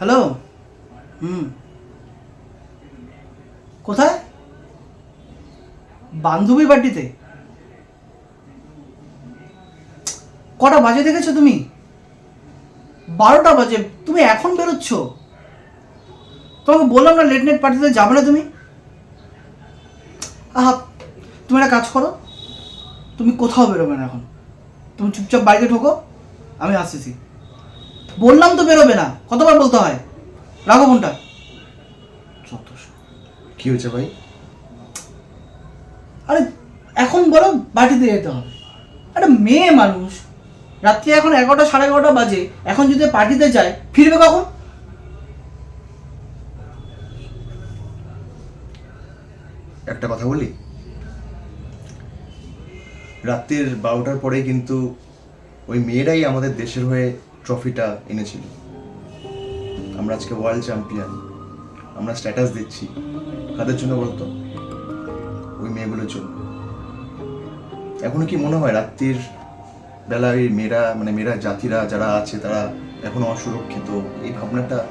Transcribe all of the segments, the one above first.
Hello? হুম। কোথায়? বান্ধবী বাড়িতে? কটা বাজে দেখেছ তুমি? বারোটা বাজে। তুমি এখন বেরোচ্ছ? তোমাকে বললাম না লেট নাইট পার্টিতে যাবে না তুমি? আহা, তুমি একটা কাজ করো। তুমি কোথাও বেরোবে না এখন। তুমি চুপচাপ বাড়িতে ঢোকো। আমি আসতেছি। বললাম তো বেরোবে না। কতবার বলতে হয়? রাখো ফোনটা। কি হয়েছে ভাই? আরে এখন বলো বাড়িতে যেতে হবে। একটা মেয়ে মানুষ রাত্রি এখন এগারোটা সাড়ে এগারোটা বাজে এখন যদি পার্টিতে যায় ফিরবে কখন? একটা কথা বলি? রাত্রির বারোটার পরে কিন্তু ওই মেয়েরাই আমাদের দেশের হয়ে ট্রফিটা এনেছিল। আমরা আজকে ওয়ার্ল্ড চ্যাম্পিয়ন আমরা স্ট্যাটাস দিচ্ছি। কাদের জন্য বলতো ওই মেয়েগুলোর জন্য। এখনও কি মনে হয় রাত্রির বেলা ওই মেয়েরা মানে মেয়েরা, জাতিরা যারা আছে, তারা এখনও অসুরক্ষিত? এই ভাবনাটা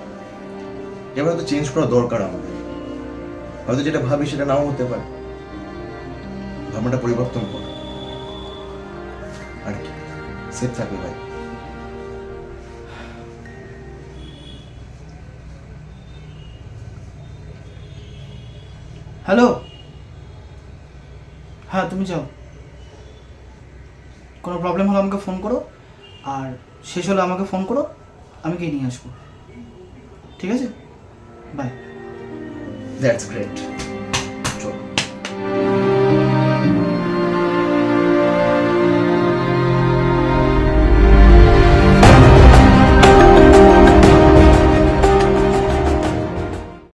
এবার তো চেঞ্জ করা দরকার আমাদের। হয়তো যেটা ভাবি সেটা নাও হতে পারে। ভাবনাটা পরিবর্তন কর। আর কি? সেফ থাকবে ভাই। হ্যালো? হ্যাঁ তুমি যাও। কোনো প্রবলেম হলে আমাকে ফোন করো। আর শেষ হলে আমাকে ফোন করো, আমি গিয়ে নিয়ে আসব। ঠিক আছে? By that's great